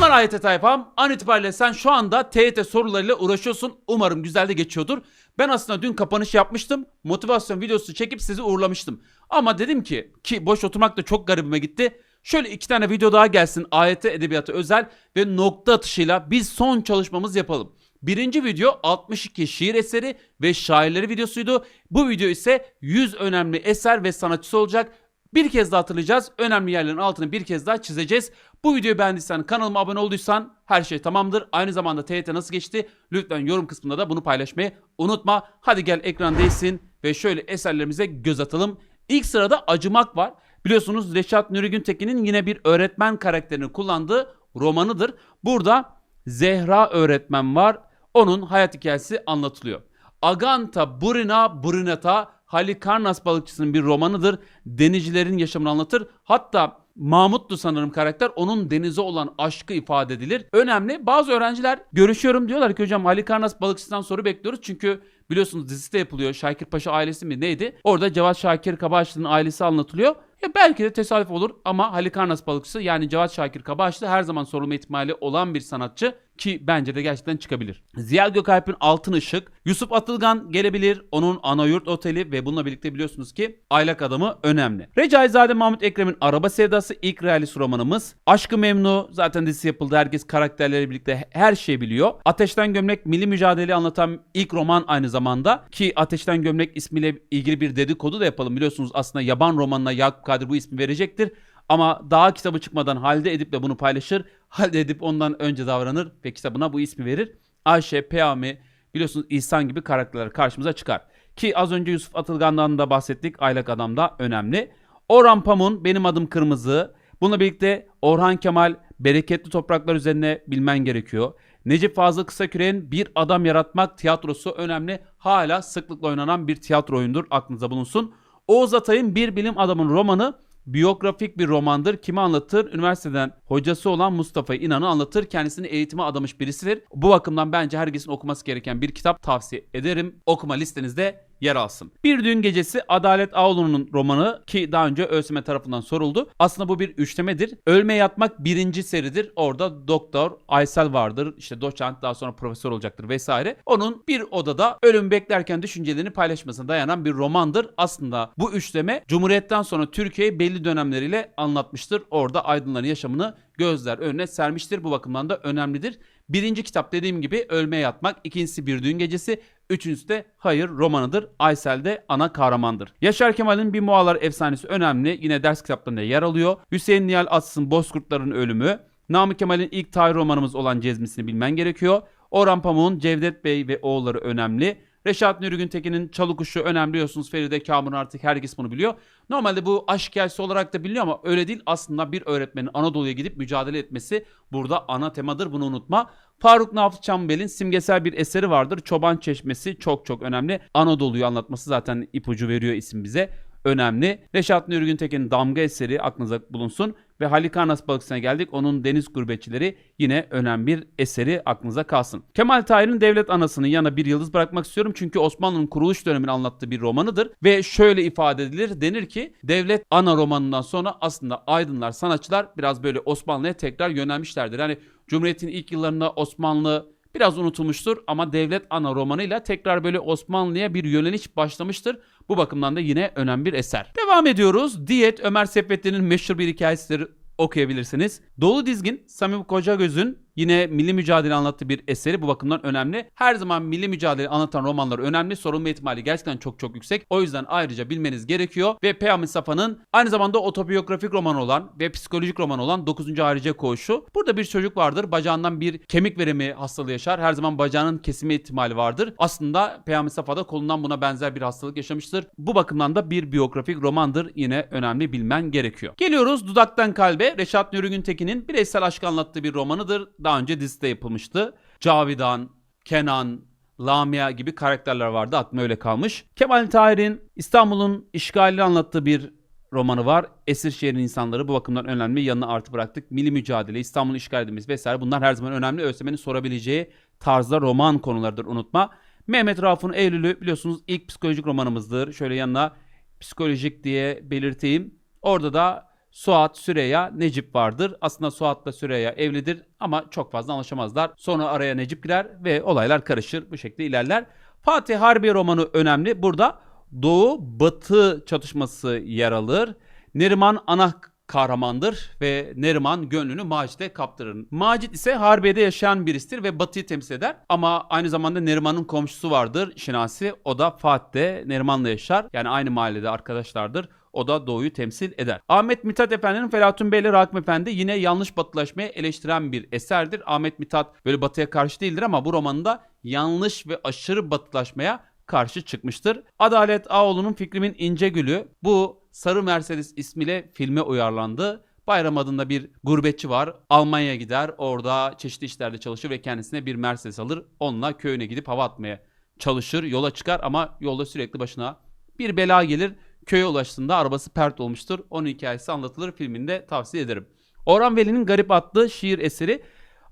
Selamlar AYT tayfam. An itibariyle sen şu anda TYT sorularıyla uğraşıyorsun. Umarım güzel de geçiyordur. Ben aslında dün kapanış yapmıştım. Motivasyon videosu çekip sizi uğurlamıştım. Ama dedim ki ki boş oturmak da çok garibime gitti. Şöyle iki tane video daha gelsin AYT edebiyatı özel ve nokta atışıyla biz son çalışmamız yapalım. Birinci video 62 şiir eseri ve şairleri videosuydu. Bu video ise 100 önemli eser ve sanatçısı olacak. Bir kez daha hatırlayacağız. Önemli yerlerin altını bir kez daha çizeceğiz. Bu videoyu beğendiysen kanalıma abone olduysan her şey tamamdır. Aynı zamanda TYT nasıl geçti? Lütfen yorum kısmında da bunu paylaşmayı unutma. Hadi gel ekran değilsin ve şöyle eserlerimize göz atalım. İlk sırada Acımak var. Biliyorsunuz Reşat Nuri Güntekin'in yine bir öğretmen karakterini kullandığı romanıdır. Burada Zehra öğretmen var. Onun hayat hikayesi anlatılıyor. Aganta Burina Burinata Halikarnas balıkçısının bir romanıdır. Denizcilerin yaşamını anlatır. Hatta Mahmut'tu sanırım karakter. Onun denize olan aşkı ifade edilir. Önemli. Bazı öğrenciler görüşüyorum diyorlar ki hocam Halikarnas balıkçısından soru bekliyoruz. Çünkü biliyorsunuz dizisi de yapılıyor. Şakir Paşa ailesi mi neydi? Orada Cevat Şakir Kabaşlı'nın ailesi anlatılıyor. Ya belki de tesadüf olur ama Halikarnas balıkçısı yani Cevat Şakir Kabaşlı her zaman sorulma ihtimali olan bir sanatçı ki bence de gerçekten çıkabilir. Ziya Gökalp'in Altın Işık, Yusuf Atılgan gelebilir. Onun Anayurt Oteli ve bununla birlikte biliyorsunuz ki Aylak Adamı önemli. Recaizade Mahmut Ekrem'in Araba Sevdası ilk realist romanımız. Aşkı Memnu zaten dizisi yapıldı. Herkes karakterleriyle birlikte her şeyi biliyor. Ateşten Gömlek milli mücadeleyi anlatan ilk roman aynı zamanda ki Ateşten Gömlek ismiyle ilgili bir dedikodu da yapalım. Biliyorsunuz aslında yaban romanına Yakup Kadri bu ismi verecektir. Ama daha kitabı çıkmadan Halide Edip de bunu paylaşır. Halide Edip ondan önce davranır ve kitabına bu ismi verir. Ayşe, Peyami, biliyorsunuz İhsan gibi karakterler karşımıza çıkar. Ki az önce Yusuf Atılgan'dan da bahsettik. Aylak Adam da önemli. Orhan Pamuk'un Benim Adım Kırmızı. Bununla birlikte Orhan Kemal Bereketli Topraklar üzerine bilmen gerekiyor. Necip Fazıl Kısaküre'nin Bir Adam Yaratmak tiyatrosu önemli. Hala sıklıkla oynanan bir tiyatro oyundur. Aklınıza bulunsun. Oğuz Atay'ın Bir Bilim Adamın romanı biyografik bir romandır. Kimi anlatır? Üniversiteden hocası olan Mustafa İnan'ı anlatır. Kendisini eğitime adamış birisidir. Bu bakımdan bence herkesin okuması gereken bir kitap tavsiye ederim. Okuma listenizde yer alsın. Bir Düğün Gecesi Adalet Ağolu'nun romanı ki daha önce ÖSYM tarafından soruldu. Aslında bu bir üçlemedir. Ölme Yatmak birinci seridir. Orada doktor Aysel vardır. İşte doçent daha sonra profesör olacaktır vesaire. Onun bir odada ölüm beklerken düşüncelerini paylaşmasına dayanan bir romandır. Aslında bu üçleme Cumhuriyet'ten sonra Türkiye'yi belli dönemleriyle anlatmıştır. Orada aydınların yaşamını gözler önüne sermiştir. Bu bakımdan da önemlidir. Birinci kitap dediğim gibi Ölmeye Yatmak, ikincisi Bir Düğün Gecesi, üçüncüsü de Hayır romanıdır. Aysel de ana kahramandır. Yaşar Kemal'in Bir Muğalar Efsanesi önemli. Yine ders kitaplarında yer alıyor. Hüseyin Nihal Atsın Bozkurtların Ölümü. Namık Kemal'in ilk tarih romanımız olan Cezmisini bilmen gerekiyor. Orhan Pamuk'un Cevdet Bey ve oğulları önemli. Reşat Nuri Güntekin'in Çalı Kuşu önemli biliyorsunuz. Feride Kamur artık herkes bunu biliyor. Normalde bu aşk hikayesi olarak da biliniyor ama öyle değil. Aslında bir öğretmenin Anadolu'ya gidip mücadele etmesi burada ana temadır bunu unutma. Faruk Nafi Çambel'in simgesel bir eseri vardır. Çoban Çeşmesi çok çok önemli. Anadolu'yu anlatması zaten ipucu veriyor isim bize. Önemli. Reşat Nuri Güntekin'in Damga eseri aklınıza bulunsun. Ve Halikarnas balıkçısına geldik. Onun Deniz Gurbetçileri yine önemli bir eseri aklınıza kalsın. Kemal Tahir'in Devlet Anası'nın yanına bir yıldız bırakmak istiyorum. Çünkü Osmanlı'nın kuruluş dönemini anlattığı bir romanıdır. Ve şöyle ifade edilir. Denir ki Devlet Ana romanından sonra aslında aydınlar, sanatçılar biraz böyle Osmanlı'ya tekrar yönelmişlerdir. Yani Cumhuriyet'in ilk yıllarında Osmanlı biraz unutulmuştur ama Devlet Ana romanıyla tekrar böyle Osmanlı'ya bir yöneliş başlamıştır. Bu bakımdan da yine önemli bir eser. Devam ediyoruz. Diyet Ömer Seyfettin'in meşhur bir hikayesidir okuyabilirsiniz. Dolu Dizgin, Samim Kocagöz'ün yine milli mücadele anlattığı bir eseri bu bakımdan önemli. Her zaman milli mücadele anlatan romanlar önemli. Sorulma ihtimali gerçekten çok çok yüksek. O yüzden ayrıca bilmeniz gerekiyor. Ve Peyami Safa'nın aynı zamanda otobiyografik roman olan ve psikolojik roman olan 9. Harice Koğuşu. Burada bir çocuk vardır. Bacağından bir kemik verimi hastalığı yaşar. Her zaman bacağının kesimi ihtimali vardır. Aslında Peyami Safa da kolundan buna benzer bir hastalık yaşamıştır. Bu bakımdan da bir biyografik romandır. Yine önemli bilmen gerekiyor. Geliyoruz Dudaktan Kalbe. Reşat Nuri Güntekin'in bireysel aşk anlattığı bir romanıdır. Daha önce dizide yapılmıştı. Cavidan, Kenan, Lamia gibi karakterler vardı. Aklıma öyle kalmış. Kemal Tahir'in İstanbul'un işgalini anlattığı bir romanı var. Esirşehir'in insanları bu bakımdan önemli. Yanına artı bıraktık. Milli mücadele, İstanbul'un işgal edilmesi vesaire bunlar her zaman önemli. ÖSYM'nin sorabileceği tarzda roman konularıdır unutma. Mehmet Rauf'un Eylül'ü biliyorsunuz ilk psikolojik romanımızdır. Şöyle yanına psikolojik diye belirteyim. Orada da Suat, Süreyya, Necip vardır. Aslında Suat'la Süreyya evlidir ama çok fazla anlaşamazlar. Sonra araya Necip girer ve olaylar karışır. Bu şekilde ilerler. Fatih Harbi romanı önemli. Burada Doğu Batı çatışması yer alır. Neriman ana kahramandır ve Neriman gönlünü Macit'e kaptırır. Macit ise Harbiye'de yaşayan birisidir ve Batı'yı temsil eder. Ama aynı zamanda Neriman'ın komşusu vardır Şinasi. O da Fatih'te Neriman'la yaşar. Yani aynı mahallede arkadaşlardır. O da Doğu'yu temsil eder. Ahmet Mithat Efendi'nin Felatun Bey ile Rakım Efendi yine yanlış batılaşmayı eleştiren bir eserdir. Ahmet Mithat böyle batıya karşı değildir ama bu romanında yanlış ve aşırı batılaşmaya karşı çıkmıştır. Adalet Ağoğlu'nun Fikrimin İnce Gülü bu Sarı Mercedes ismiyle filme uyarlandı. Bayram adında bir gurbetçi var. Almanya'ya gider. Orada çeşitli işlerde çalışır ve kendisine bir Mercedes alır. Onunla köyüne gidip hava atmaya çalışır. Yola çıkar ama yolda sürekli başına bir bela gelir. Köye ulaştığında arabası pert olmuştur. Onun hikayesi anlatılır. Filminde tavsiye ederim. Orhan Veli'nin Garip adlı şiir eseri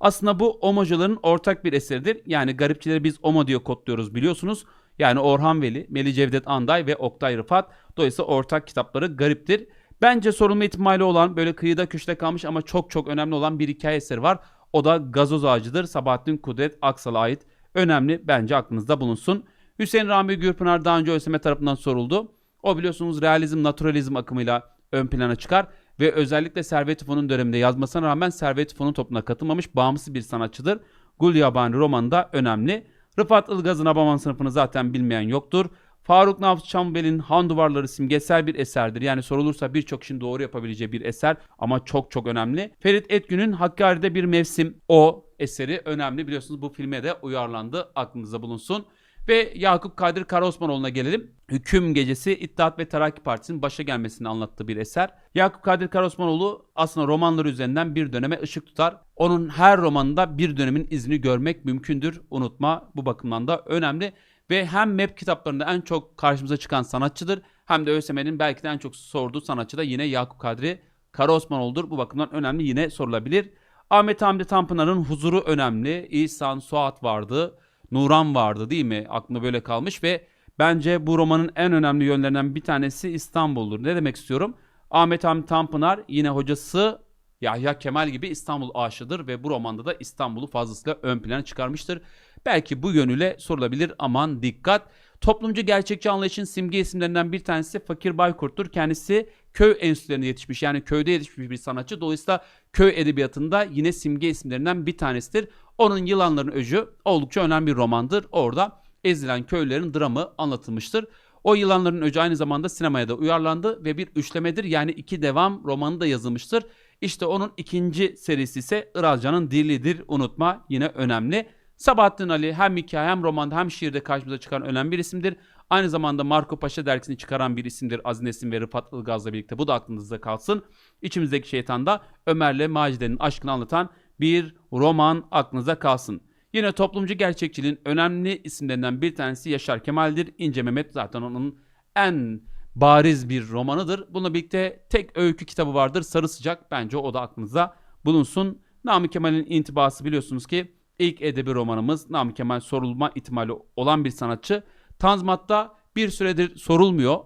aslında bu omocuların ortak bir eseridir. Yani garipçileri biz omo diye kodluyoruz biliyorsunuz. Yani Orhan Veli, Melih Cevdet Anday ve Oktay Rıfat. Dolayısıyla ortak kitapları gariptir. Bence sorulma ihtimali olan böyle kıyıda köşede kalmış ama çok çok önemli olan bir hikaye eseri var. O da Gazoz Ağacı'dır. Sabahattin Kudret Aksal'a ait. Önemli bence aklınızda bulunsun. Hüseyin Rami Gürpınar daha önce ÖSYM tarafından soruldu. O biliyorsunuz realizm, naturalizm akımıyla ön plana çıkar ve özellikle Servet Fünun döneminde yazmasına rağmen Servet Fünun topluluğuna katılmamış bağımsız bir sanatçıdır. Gul Yabani romanı da önemli. Rıfat Ilgaz'ın Abaman sınıfını zaten bilmeyen yoktur. Faruk Nafız Çambeli'nin Han Duvarları simgesel bir eserdir. Yani sorulursa birçok işin doğru yapabileceği bir eser ama çok çok önemli. Ferit Etgün'ün Hakkari'de bir mevsim o eseri önemli. Biliyorsunuz bu filme de uyarlandı. Aklınızda bulunsun. Ve Yakup Kadir Karaosmanoğlu'na gelelim. Hüküm Gecesi İttihat ve Terakki Partisi'nin başa gelmesini anlattığı bir eser. Yakup Kadir Karaosmanoğlu aslında romanları üzerinden bir döneme ışık tutar. Onun her romanında bir dönemin izini görmek mümkündür. Unutma bu bakımdan da önemli. Ve hem map kitaplarında en çok karşımıza çıkan sanatçıdır. Hem de ÖSYM'nin belki de en çok sorduğu sanatçı da yine Yakup Kadri Karaosmanoğlu'dur. Bu bakımdan önemli yine sorulabilir. Ahmet Hamdi Tanpınar'ın huzuru önemli. İhsan Suat vardı. Nuran vardı değil mi? Aklımda böyle kalmış ve bence bu romanın en önemli yönlerinden bir tanesi İstanbul'dur. Ne demek istiyorum? Ahmet Hamdi Tanpınar yine hocası Yahya Kemal gibi İstanbul aşığıdır ve bu romanda da İstanbul'u fazlasıyla ön plana çıkarmıştır. Belki bu yönüyle sorulabilir aman dikkat. Toplumcu gerçekçi anlayışın simge isimlerinden bir tanesi Fakir Baykurt'tur. Kendisi köy enstitülerinde yetişmiş yani köyde yetişmiş bir sanatçı. Dolayısıyla köy edebiyatında yine simge isimlerinden bir tanesidir. Onun Yılanların Öcü oldukça önemli bir romandır. Orada ezilen köylerin dramı anlatılmıştır. O Yılanların Öcü aynı zamanda sinemaya da uyarlandı ve bir üçlemedir. Yani iki devam romanı da yazılmıştır. İşte onun ikinci serisi ise Irazcan'ın Dilidir unutma yine önemli. Sabahattin Ali hem hikaye hem romanda hem şiirde karşımıza çıkan önemli bir isimdir. Aynı zamanda Marco Paşa dergisini çıkaran bir isimdir Aziz Nesin ve Rıfat Ilgaz'la birlikte. Bu da aklınızda kalsın. İçimizdeki şeytan da Ömer'le Macide'nin aşkını anlatan bir roman aklınıza kalsın. Yine toplumcu gerçekçiliğin önemli isimlerinden bir tanesi Yaşar Kemal'dir. İnce Mehmet zaten onun en bariz bir romanıdır. Bununla birlikte tek öykü kitabı vardır. Sarı Sıcak. Bence o da aklınıza bulunsun. Namık Kemal'in intibası biliyorsunuz ki ilk edebi romanımız Namık Kemal sorulma ihtimali olan bir sanatçı. Tanzimat'ta bir süredir sorulmuyor.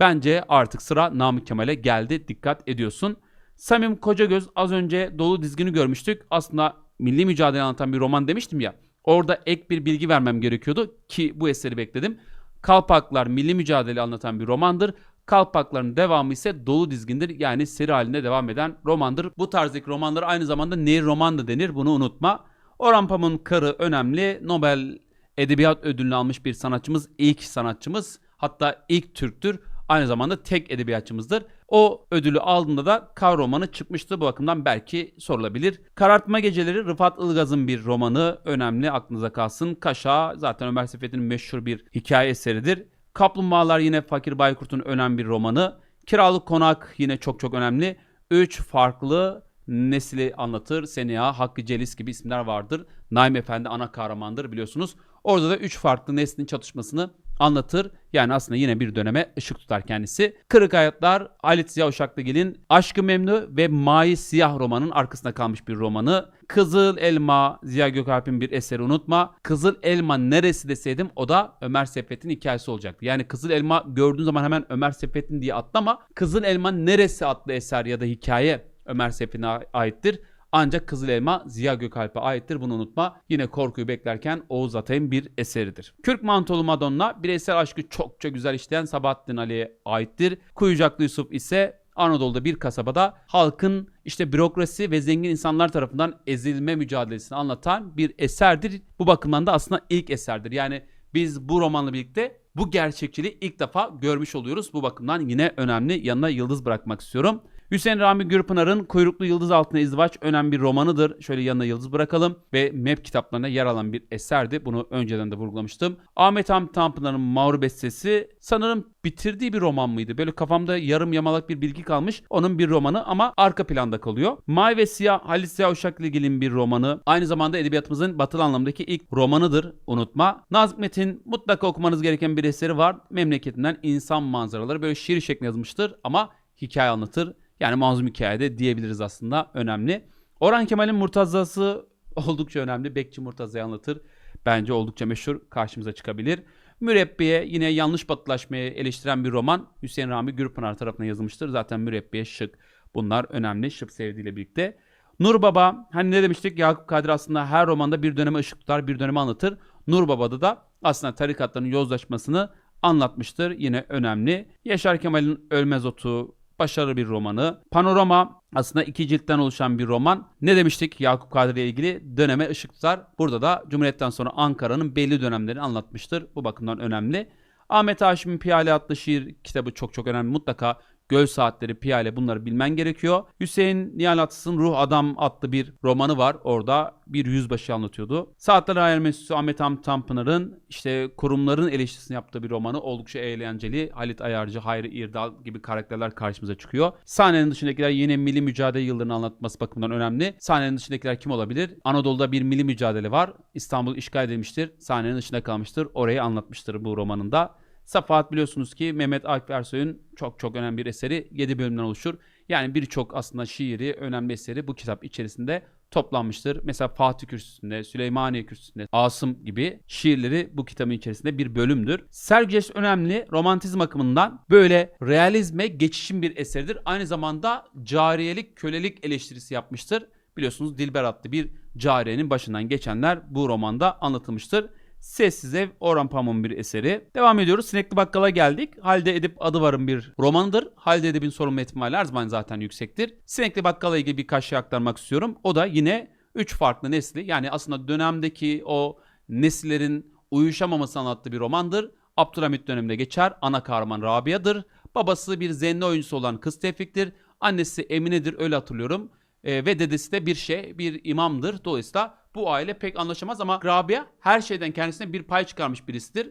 Bence artık sıra Namık Kemal'e geldi. Dikkat ediyorsun. Samim Kocagöz az önce dolu dizgini görmüştük. Aslında milli mücadele anlatan bir roman demiştim ya. Orada ek bir bilgi vermem gerekiyordu ki bu eseri bekledim. Kalpaklar milli mücadele anlatan bir romandır. Kalpakların devamı ise dolu dizgindir. Yani seri halinde devam eden romandır. Bu tarzdaki romanlar aynı zamanda nehir roman da denir. Bunu unutma. Orhan Pamuk'un Karı önemli. Nobel Edebiyat Ödülünü almış bir sanatçımız. ilk sanatçımız. Hatta ilk Türktür. Aynı zamanda tek edebiyatçımızdır. O ödülü aldığında da Kar romanı çıkmıştı. Bu bakımdan belki sorulabilir. Karartma Geceleri Rıfat Ilgaz'ın bir romanı. Önemli aklınıza kalsın. Kaşa zaten Ömer Seyfettin'in meşhur bir hikaye eseridir. Kaplumbağalar yine Fakir Baykurt'un önemli bir romanı. Kiralık Konak yine çok çok önemli. Üç farklı nesli anlatır. Seniha, Hakkı Celis gibi isimler vardır. Naim Efendi ana kahramandır biliyorsunuz. Orada da üç farklı neslin çatışmasını anlatır. Yani aslında yine bir döneme ışık tutar kendisi. Kırık Hayatlar Halit Ziya Uşaklıgil'in Aşkı Memnu ve Mai Siyah romanın arkasında kalmış bir romanı. Kızıl Elma Ziya Gökalp'in bir eseri unutma. Kızıl Elma neresi deseydim o da Ömer Seyfettin hikayesi olacaktı. Yani Kızıl Elma gördüğün zaman hemen Ömer Seyfettin diye atlama. Kızıl Elma neresi adlı eser ya da hikaye Ömer Seyfettin'e aittir. Ancak Kızıl Elma Ziya Gökalp'e aittir bunu unutma. Yine korkuyu beklerken Oğuz Atay'ın bir eseridir. Kürk Mantolu Madonna bireysel aşkı çokça güzel işleyen Sabahattin Ali'ye aittir. Kuyucaklı Yusuf ise Anadolu'da bir kasabada halkın işte bürokrasi ve zengin insanlar tarafından ezilme mücadelesini anlatan bir eserdir. Bu bakımdan da aslında ilk eserdir. Yani biz bu romanla birlikte bu gerçekçiliği ilk defa görmüş oluyoruz. Bu bakımdan yine önemli yanına yıldız bırakmak istiyorum. Hüseyin Rami Gürpınar'ın Kuyruklu Yıldız Altına İzdivaç önemli bir romanıdır. Şöyle yanına yıldız bırakalım. Ve MEP kitaplarına yer alan bir eserdi. Bunu önceden de vurgulamıştım. Ahmet Hamit Tanpınar'ın Mağrur Bestesi sanırım bitirdiği bir roman mıydı? Böyle kafamda yarım yamalak bir bilgi kalmış. Onun bir romanı ama arka planda kalıyor. Mavi ve Siyah Halit Ziya Uşaklıgil'in bir romanı. Aynı zamanda edebiyatımızın batılı anlamdaki ilk romanıdır. Unutma. Nazım Metin mutlaka okumanız gereken bir eseri var. Memleketinden insan manzaraları böyle şiir şeklinde yazmıştır ama hikaye anlatır. Yani manzum hikayede diyebiliriz aslında önemli. Orhan Kemal'in Murtaza'sı oldukça önemli. Bekçi Murtaza'yı anlatır. Bence oldukça meşhur karşımıza çıkabilir. Mürebbiye yine yanlış batılaşmayı eleştiren bir roman Hüseyin Rami Gürpınar tarafından yazılmıştır. Zaten Mürebbiye şık. Bunlar önemli şıp sevdiğiyle birlikte. Nur Baba hani ne demiştik Yakup Kadri aslında her romanda bir döneme ışık tutar bir döneme anlatır. Nur Baba'da da aslında tarikatların yozlaşmasını anlatmıştır. Yine önemli. Yaşar Kemal'in Ölmez Otu, başarılı bir romanı. Panorama aslında iki ciltten oluşan bir roman. Ne demiştik Yakup Kadri ile ilgili? Döneme ışık tutar. Burada da Cumhuriyet'ten sonra Ankara'nın belli dönemlerini anlatmıştır. Bu bakımdan önemli. Ahmet Haşim'in Piyale adlı şiir kitabı çok çok önemli. Mutlaka Göl Saatleri, Piyale bunları bilmen gerekiyor. Hüseyin Nihal Atsız'ın Ruh Adam adlı bir romanı var. Orada bir yüzbaşı anlatıyordu. Saatler Hayal Mesut'u Ahmet Hamit Tanpınar'ın işte kurumların eleştirisini yaptığı bir romanı. Oldukça eğlenceli. Halit Ayarcı, Hayri İrdal gibi karakterler karşımıza çıkıyor. Sahnenin dışındakiler yine milli mücadele yıllarını anlatması bakımından önemli. Sahnenin dışındakiler kim olabilir? Anadolu'da bir milli mücadele var. İstanbul işgal edilmiştir. Sahnenin dışında kalmıştır. Orayı anlatmıştır bu romanında. Safahat biliyorsunuz ki Mehmet Akif Ersoy'un çok çok önemli bir eseri 7 bölümden oluşur. Yani birçok aslında şiiri, önemli eseri bu kitap içerisinde toplanmıştır. Mesela Fatih Kürsüsü'nde, Süleymaniye Kürsüsü'nde, Asım gibi şiirleri bu kitabın içerisinde bir bölümdür. Sergüceş önemli romantizm akımından böyle realizme geçişin bir eseridir. Aynı zamanda cariyelik, kölelik eleştirisi yapmıştır. Biliyorsunuz Dilber adlı bir cariyenin başından geçenler bu romanda anlatılmıştır. Sessiz Ev Orhan Pamuk'un bir eseri. Devam ediyoruz. Sinekli Bakkal'a geldik. Halide Edip adı varın bir romanıdır. Halide Edip'in sorumlu ihtimali her zaman zaten yüksektir. Sinekli Bakkal'la ilgili birkaç şey aktarmak istiyorum. O da yine 3 farklı nesli yani aslında dönemdeki o nesillerin uyuşamaması anlattığı bir romandır. Abdülhamit döneminde geçer. Ana kahraman Rabia'dır. Babası bir zenni oyuncusu olan kız Tevfik'tir. Annesi Emine'dir öyle hatırlıyorum. E, ve dedesi de bir şey, bir imamdır. Dolayısıyla bu aile pek anlaşamaz ama Rabia her şeyden kendisine bir pay çıkarmış birisidir.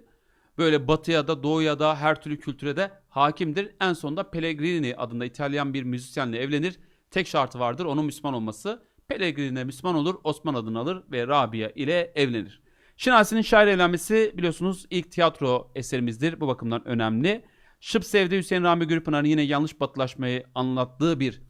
Böyle batıya da doğuya da her türlü kültüre de hakimdir. En sonunda Pellegrini adında İtalyan bir müzisyenle evlenir. Tek şartı vardır onun Müslüman olması. Pellegrini Müslüman olur, Osman adını alır ve Rabia ile evlenir. Şinasi'nin şair evlenmesi biliyorsunuz ilk tiyatro eserimizdir. Bu bakımdan önemli. Şıp Sevde Hüseyin Rami Gürpınar'ın yine yanlış batılaşmayı anlattığı bir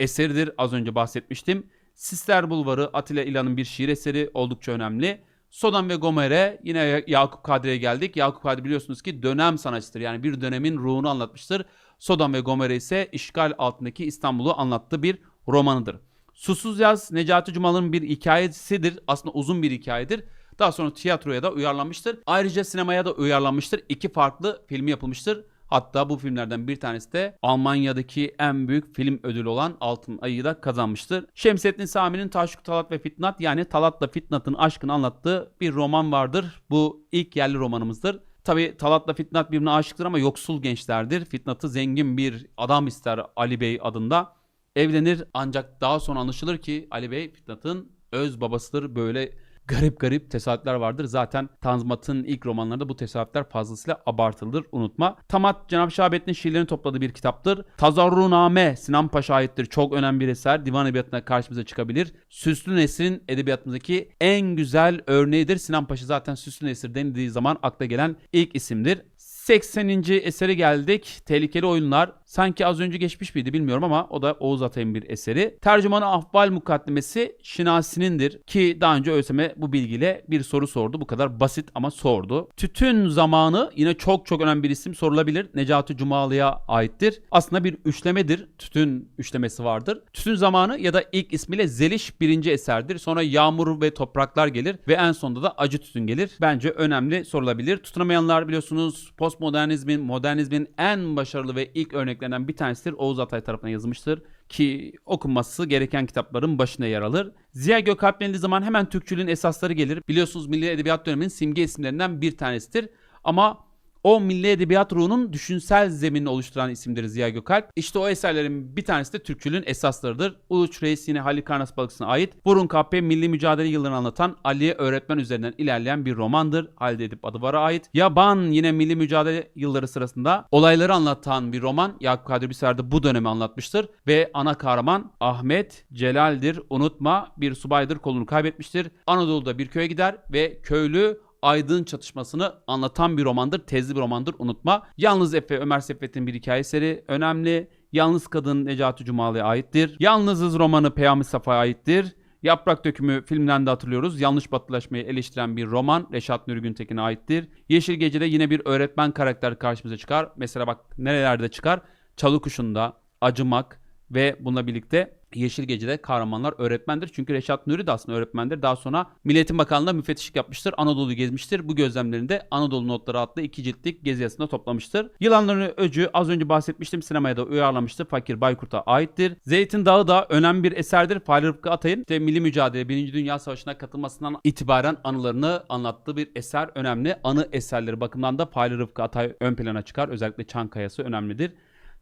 eseridir. Az önce bahsetmiştim. Sisler Bulvarı Atilla İlhan'ın bir şiir eseri oldukça önemli. Sodom ve Gomorre yine Yakup Kadri'ye geldik. Yakup Kadri biliyorsunuz ki dönem sanatçıdır. Yani bir dönemin ruhunu anlatmıştır. Sodom ve Gomorre ise işgal altındaki İstanbul'u anlattığı bir romanıdır. Susuz Yaz Necati Cumalı'nın bir hikayesidir. Aslında uzun bir hikayedir. Daha sonra tiyatroya da uyarlanmıştır. Ayrıca sinemaya da uyarlanmıştır. İki farklı filmi yapılmıştır. Hatta bu filmlerden bir tanesi de Almanya'daki en büyük film ödülü olan Altın Ayı'yı da kazanmıştır. Şemsettin Sami'nin Taşkı Talat ve Fitnat yani Talat'la Fitnat'ın aşkını anlattığı bir roman vardır. Bu ilk yerli romanımızdır. Tabi Talat'la Fitnat birbirine aşıktır ama yoksul gençlerdir. Fitnat'ı zengin bir adam ister Ali Bey adında. Evlenir ancak daha sonra anlaşılır ki Ali Bey Fitnat'ın öz babasıdır. Böyle garip garip tesadüfler vardır. Zaten Tanzimat'ın ilk romanlarında bu tesadüfler fazlasıyla abartılır unutma. Tamat Cenab-ı Şahabettin şiirlerini topladığı bir kitaptır. Tazarruname Sinan Paşa aittir. Çok önemli bir eser. Divan edebiyatına karşımıza çıkabilir. Süslü Nesrin edebiyatımızdaki en güzel örneğidir. Sinan Paşa zaten Süslü Nesir denildiği zaman akla gelen ilk isimdir. 80. eseri geldik. Tehlikeli oyunlar. Sanki az önce geçmiş miydi bilmiyorum ama o da Oğuz Atay'ın bir eseri. Tercümanı Ahval Mukaddimesi Şinasi'nindir ki daha önce ÖSYM bu bilgiyle bir soru sordu. Bu kadar basit ama sordu. Tütün zamanı yine çok çok önemli bir isim sorulabilir. Necati Cumalı'ya aittir. Aslında bir üçlemedir. Tütün üçlemesi vardır. Tütün zamanı ya da ilk ismiyle Zeliş birinci eserdir. Sonra Yağmur ve Topraklar gelir ve en sonunda da Acı Tütün gelir. Bence önemli sorulabilir. Tutunamayanlar biliyorsunuz postmodernizmin, modernizmin en başarılı ve ilk örneklerinden bir tanesidir. Oğuz Atay tarafından yazılmıştır ki okunması gereken kitapların başına yer alır. Ziya Gökalp denildiği zaman hemen Türkçülüğün esasları gelir. Biliyorsunuz Milli Edebiyat döneminin simge isimlerinden bir tanesidir. Ama o milli edebiyat ruhunun düşünsel zeminini oluşturan isimdir Ziya Gökalp. İşte o eserlerin bir tanesi de Türkçülüğün esaslarıdır. Uluç Reis yine Halikarnas Balıkçısı'na ait. Burun Kahpe milli mücadele yıllarını anlatan Aliye öğretmen üzerinden ilerleyen bir romandır. Halide Edip Adıvar'a ait. Yaban yine milli mücadele yılları sırasında olayları anlatan bir roman. Yakup Kadri Biser de bu dönemi anlatmıştır. Ve ana kahraman Ahmet Celal'dir. Unutma bir subaydır kolunu kaybetmiştir. Anadolu'da bir köye gider ve köylü aydın çatışmasını anlatan bir romandır. Tezli bir romandır unutma. Yalnız Efe Ömer Seffet'in bir hikaye eseri önemli. Yalnız Kadın Necati Cumalı'ya aittir. Yalnızız romanı Peyami Safa'ya aittir. Yaprak Dökümü filmden de hatırlıyoruz. Yanlış batılaşmayı eleştiren bir roman Reşat Nuri Güntekin'e aittir. Yeşil Gece'de yine bir öğretmen karakter karşımıza çıkar. Mesela bak nerelerde çıkar? Çalı Kuşu'nda, Acımak ve bununla birlikte Yeşil Gece'de kahramanlar öğretmendir. Çünkü Reşat Nuri de aslında öğretmendir. Daha sonra Milliyetin Bakanlığı'nda müfettişlik yapmıştır. Anadolu'yu gezmiştir. Bu gözlemlerinde Anadolu Notları adlı iki ciltlik gezi yazısında toplamıştır. Yılanların Öcü az önce bahsetmiştim. Sinemaya da uyarlamıştı. Fakir Baykurt'a aittir. Zeytin Dağı da önemli bir eserdir. Fahri Rıfkı Atay'ın işte milli mücadele 1. Dünya Savaşı'na katılmasından itibaren anılarını anlattığı bir eser önemli. Anı eserleri bakımından da Fahri Rıfkı Atay ön plana çıkar. Özellikle Çankaya'sı önemlidir.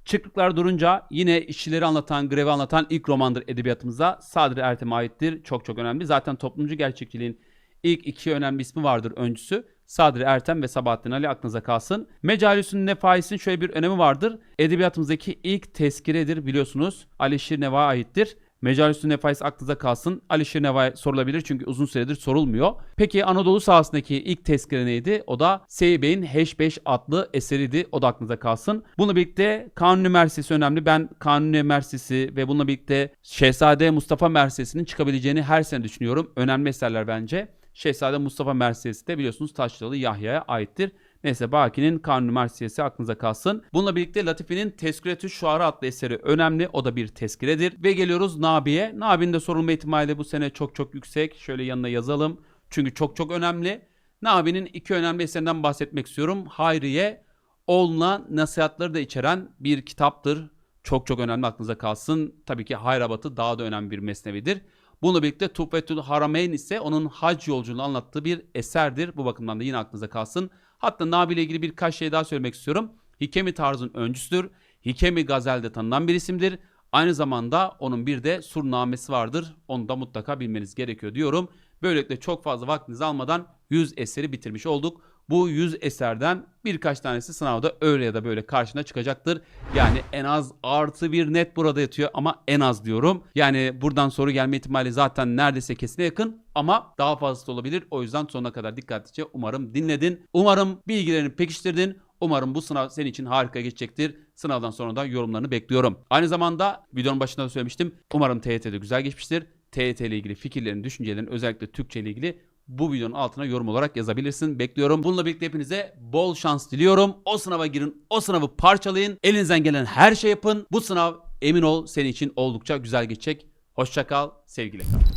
Çıklıklar durunca yine işçileri anlatan, grevi anlatan ilk romandır edebiyatımıza. Sadri Ertem'e aittir. Çok çok önemli. Zaten toplumcu gerçekçiliğin ilk iki önemli ismi vardır öncüsü. Sadri Ertem ve Sabahattin Ali aklınıza kalsın. Mecalisün Nefais'in şöyle bir önemi vardır. Edebiyatımızdaki ilk tezkiredir biliyorsunuz. Alişir Neva'ya aittir. Mecalisün Nefais aklınıza kalsın. Alişir Nevai sorulabilir çünkü uzun süredir sorulmuyor. Peki Anadolu sahasındaki ilk tezkere neydi? O da Seybey'in H5 adlı eseriydi. O da aklınıza kalsın. Bununla birlikte Kanuni Mersesi önemli. Ben Kanuni Mersesi ve bununla birlikte Şehzade Mustafa Mersesi'nin çıkabileceğini her sene düşünüyorum. Önemli eserler bence. Şehzade Mustafa Mersesi de biliyorsunuz Taşralı Yahya'ya aittir. Neyse Baki'nin Kanuni Marsiyesi aklınıza kalsın. Bununla birlikte Latifi'nin Tezkiretü Şuara adlı eseri önemli. O da bir tezkiredir. Ve geliyoruz Nabi'ye. Nabi'nin de sorulma ihtimali bu sene çok çok yüksek. Şöyle yanına yazalım. Çünkü çok çok önemli. Nabi'nin iki önemli eserinden bahsetmek istiyorum. Hayriye, oğluna nasihatları da içeren bir kitaptır. Çok çok önemli aklınıza kalsın. Tabii ki Hayrabat'ı daha da önemli bir mesnevidir. Bununla birlikte Tuhfetül Harameyn ise onun hac yolculuğunu anlattığı bir eserdir. Bu bakımdan da yine aklınıza kalsın. Hatta Nabi ile ilgili birkaç şey daha söylemek istiyorum. Hikemi tarzın öncüsüdür. Hikemi Gazel'de tanınan bir isimdir. Aynı zamanda onun bir de surnamesi vardır. Onu da mutlaka bilmeniz gerekiyor diyorum. Böylelikle çok fazla vaktinizi almadan 100 eseri bitirmiş olduk. Bu 100 eserden birkaç tanesi sınavda öyle ya da böyle karşına çıkacaktır. Yani en az artı bir net burada yatıyor ama en az diyorum. Yani buradan soru gelme ihtimali zaten neredeyse kesine yakın ama daha fazlası da olabilir. O yüzden sonuna kadar dikkatlice umarım dinledin. Umarım bilgilerini pekiştirdin. Umarım bu sınav senin için harika geçecektir. Sınavdan sonra da yorumlarını bekliyorum. Aynı zamanda videonun başında da söylemiştim. Umarım TYT'de güzel geçmiştir. TYT ile ilgili fikirlerin, düşüncelerin özellikle Türkçe ile ilgili bu videonun altına yorum olarak yazabilirsin. Bekliyorum. Bununla birlikte hepinize bol şans diliyorum. O sınava girin, o sınavı parçalayın. Elinizden gelen her şey yapın. Bu sınav emin ol senin için oldukça güzel geçecek. Hoşça kal, sevgiyle kal.